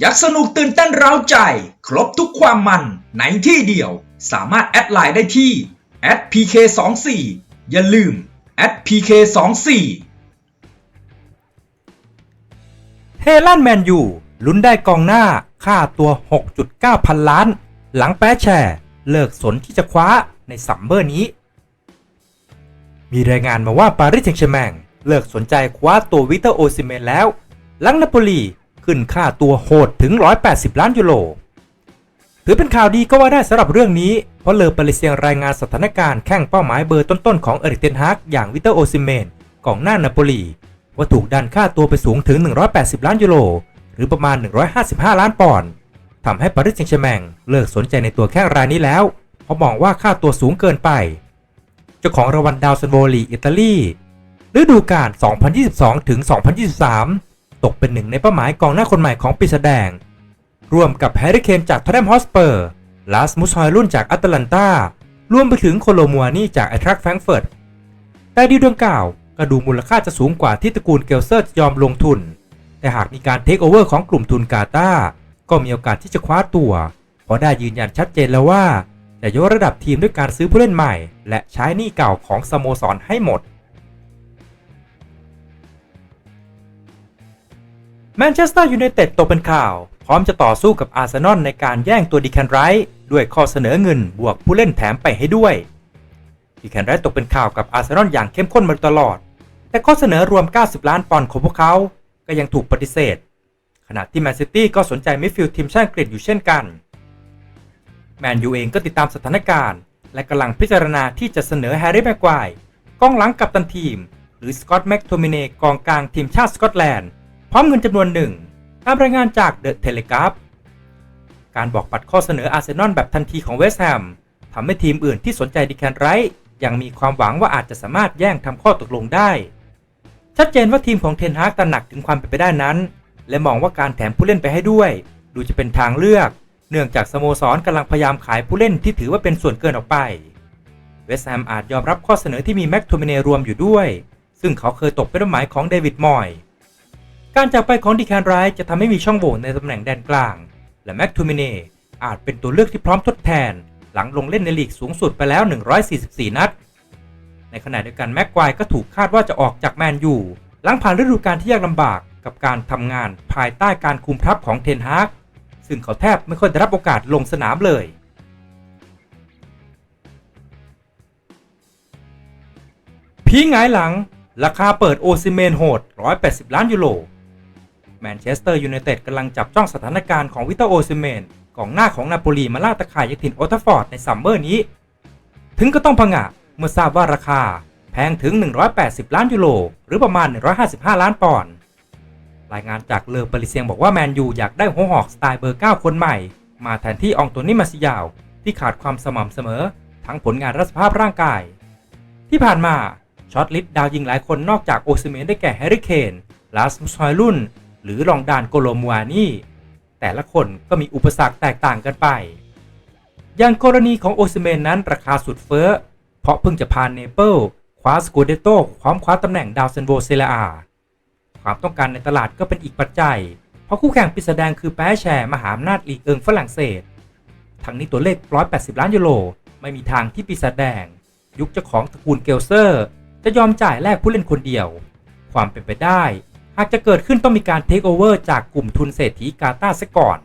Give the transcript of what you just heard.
อยากสนุกตื่นเต้นเร้าใจ ครบทุกความมันในที่เดียว สามารถแอดไลน์ได้ที่ @pk24 อย่าลืม @pk24 เฮลันแมนยูลุ้นได้กองหน้าค่าตัว 6.9 พันล้าน หลังแปะแชร์ เลิกสนที่จะคว้าในซัมเมอร์นี้ มีรายงานมาว่าปารีสแซงต์แชร์แมงเลิกสนใจคว้าตัววิเตอร์โอซิเมนแล้ว หลังนาโปลี ขึ้นค่าตัวโหดถึง 180 ล้านยูโร ถือเป็นข่าวดีก็ว่าได้สำหรับเรื่องนี้ เพราะเลอปาริเซียงรายงานสถานการณ์แข่งเป้าหมายเบอร์ต้นๆของเอริกเทนฮากอย่างวิเตอร์โอซิเมนกองหน้านาโปลีว่าถูกดันค่าตัวไปสูงถึง 180 ล้านยูโร หรือประมาณ 155 ล้านปอนด์ทำให้ปารีสแซงต์แชร์แมงเลิกสนใจในตัวแข้งรายนี้แล้วเพราะมองว่าค่าตัวสูงเกินไป เจ้าของรางวัลดาวซันโวลีอิตาลีฤดูกาล 2022 ถึง 2023 ตกเป็นหนึ่งในเป้าหมายกองหน้าคนใหม่ของปีศาจแดง ร่วมกับแฮร์รี่เคนจากทอตแนมฮอสเปอร์ ลาสมุสฮอยรุ่นจากแอตแลนตารวมไปถึงโคโลมัวนี่จากไอทรักแฟรงเฟิร์ตแต่ดีลดังกล่าวก็ดูมูลค่าจะสูงกว่าที่ตระกูลเกลเซอร์จะยอมลงทุน แต่หากมีการเทคโอเวอร์ของกลุ่มทุนกาตาก็มีโอกาสที่จะคว้าตัว เพราะได้ยืนยันชัดเจนแล้วว่าจะยกระดับทีมด้วยการซื้อผู้เล่นใหม่ และใช้หนี้เก่าของสโมสรให้หมด แมนเชสเตอร์ยูไนเต็ดตกเป็นข่าว พร้อมจะต่อสู้กับอาร์เซนอลในการแย่งตัวดีแคนไรท์ด้วยข้อเสนอเงินบวกผู้เล่นแถมไปให้ด้วยดีแคนไรท์ตกเป็นข่าวกับอาร์เซนอลอย่างเข้มข้นมาตลอด แต่ข้อเสนอรวม 90 ล้านปอนด์ของพวกเขาก็ยังถูกปฏิเสธ ขณะที่แมนซิตี้ก็สนใจมิดฟิลด์ทีมชาติอังกฤษอยู่เช่นกันแมนยูเองก็ติดตามสถานการณ์ และกำลังพิจารณาที่จะเสนอแฮร์รี่แม็กควายกองหลังกัปตันทีม หรือสกอตแม็กโทมิเนกองกลางทีมชาติสกอตแลนด์ พร้อมเงินจำนวนหนึ่งตามรายงานจากเดอะเทเลกราฟการบอกปัดข้อเสนออาร์เซนอลแบบทันทีของเวสต์แฮมทำให้ทีมอื่นที่สนใจดิแคนไรท์ยังมีความหวังว่าอาจจะสามารถแย่งทำข้อตกลงได้ ชัดเจนว่าทีมของเทนฮากตระหนักถึงความเป็นไปได้นั้น และมองว่าการแถมผู้เล่นไปให้ด้วย ดูจะเป็นทางเลือก เนื่องจากสโมสรกำลังพยายามขายผู้เล่นที่ถือว่าเป็นส่วนเกินออกไป เวสต์แฮมอาจยอมรับข้อเสนอที่มีแม็กโทมิเนรวมอยู่ด้วย ซึ่งเขาเคยตกเป็นเป้าหมายของเดวิดมอย การจากไปของดีแคนไรจะทำให้มีช่องโหว่ในตำแหน่งแดนกลาง และแม็กทูมิเนอาจเป็นตัวเลือกที่พร้อมทดแทน หลังลงเล่นในลีกสูงสุดไปแล้ว 144 นัด ในขณะเดียวกันแม็กควายก็ถูกคาดว่าจะออกจากแมนยูหลังผ่านฤดูกาลที่ยากลำบากกับการทำงานภายใต้การคุมทัพของเทนฮากซึ่งเขาแทบไม่ค่อยได้รับโอกาสลงสนามเลยพีงายหลัง ราคาเปิดโอซิเมนโหด 180 ล้านยูโร แมนเชสเตอร์ยูไนเต็ดกำลังจับจ้องสถานการณ์ของวิตาโอซิเมนกองหน้าของนาโปลีมาล่าตะข่ายยักถิ่นโอทัฟฟอร์ดในซัมเมอร์นี้ ถึงก็ต้องพงะเมื่อทราบว่าราคาแพงถึง 180 ล้านยูโรหรือประมาณ 155 ล้านปอนด์รายงานจากเลอปริเซียงบอกว่าแมนยูอยากได้หัวหอกสไตล์เบอร์ 9 คนใหม่ มาแทนที่อองโตนี่มาซิยาว ที่ขาดความสม่ำเสมอ ทั้งผลงานและสภาพร่างกาย ที่ผ่านมาช็อตลิสต์ดาวยิงหลายคนนอกจากโอซิเมนได้แก่แฮร์รี่เคนลาสมุสฮอยลุน หรือรองดานโกโลมัวนี่ แต่ละคนก็มีอุปสรรคแตกต่างกันไป อย่างกรณีของโอซิเมนนั้นราคาสุดเฟ้อ เพราะเพิ่งจะพาเนเปิลคว้าสกูเดโต้พร้อมคว้าตำแหน่งดาวเซนโวเซเลอา ความต้องการในตลาดก็เป็นอีกปัจจัย เพราะคู่แข่งปีศาจแดงคือแปแชร์มหาอำนาจลีกเอิงฝรั่งเศส ทั้งนี้ตัวเลข 180 ล้านยูโรไม่มีทางที่ปีศาจแดง ยุคเจ้าของตระกูลเกลเซอร์ จะยอมจ่ายแลกผู้เล่นคนเดียว ความเป็นไปได้ากจะเกิดขึ้นต้องมีการเทคโอเวอร์จากกลุ่มทุนเศรษฐีกาตาร์ซะก่อน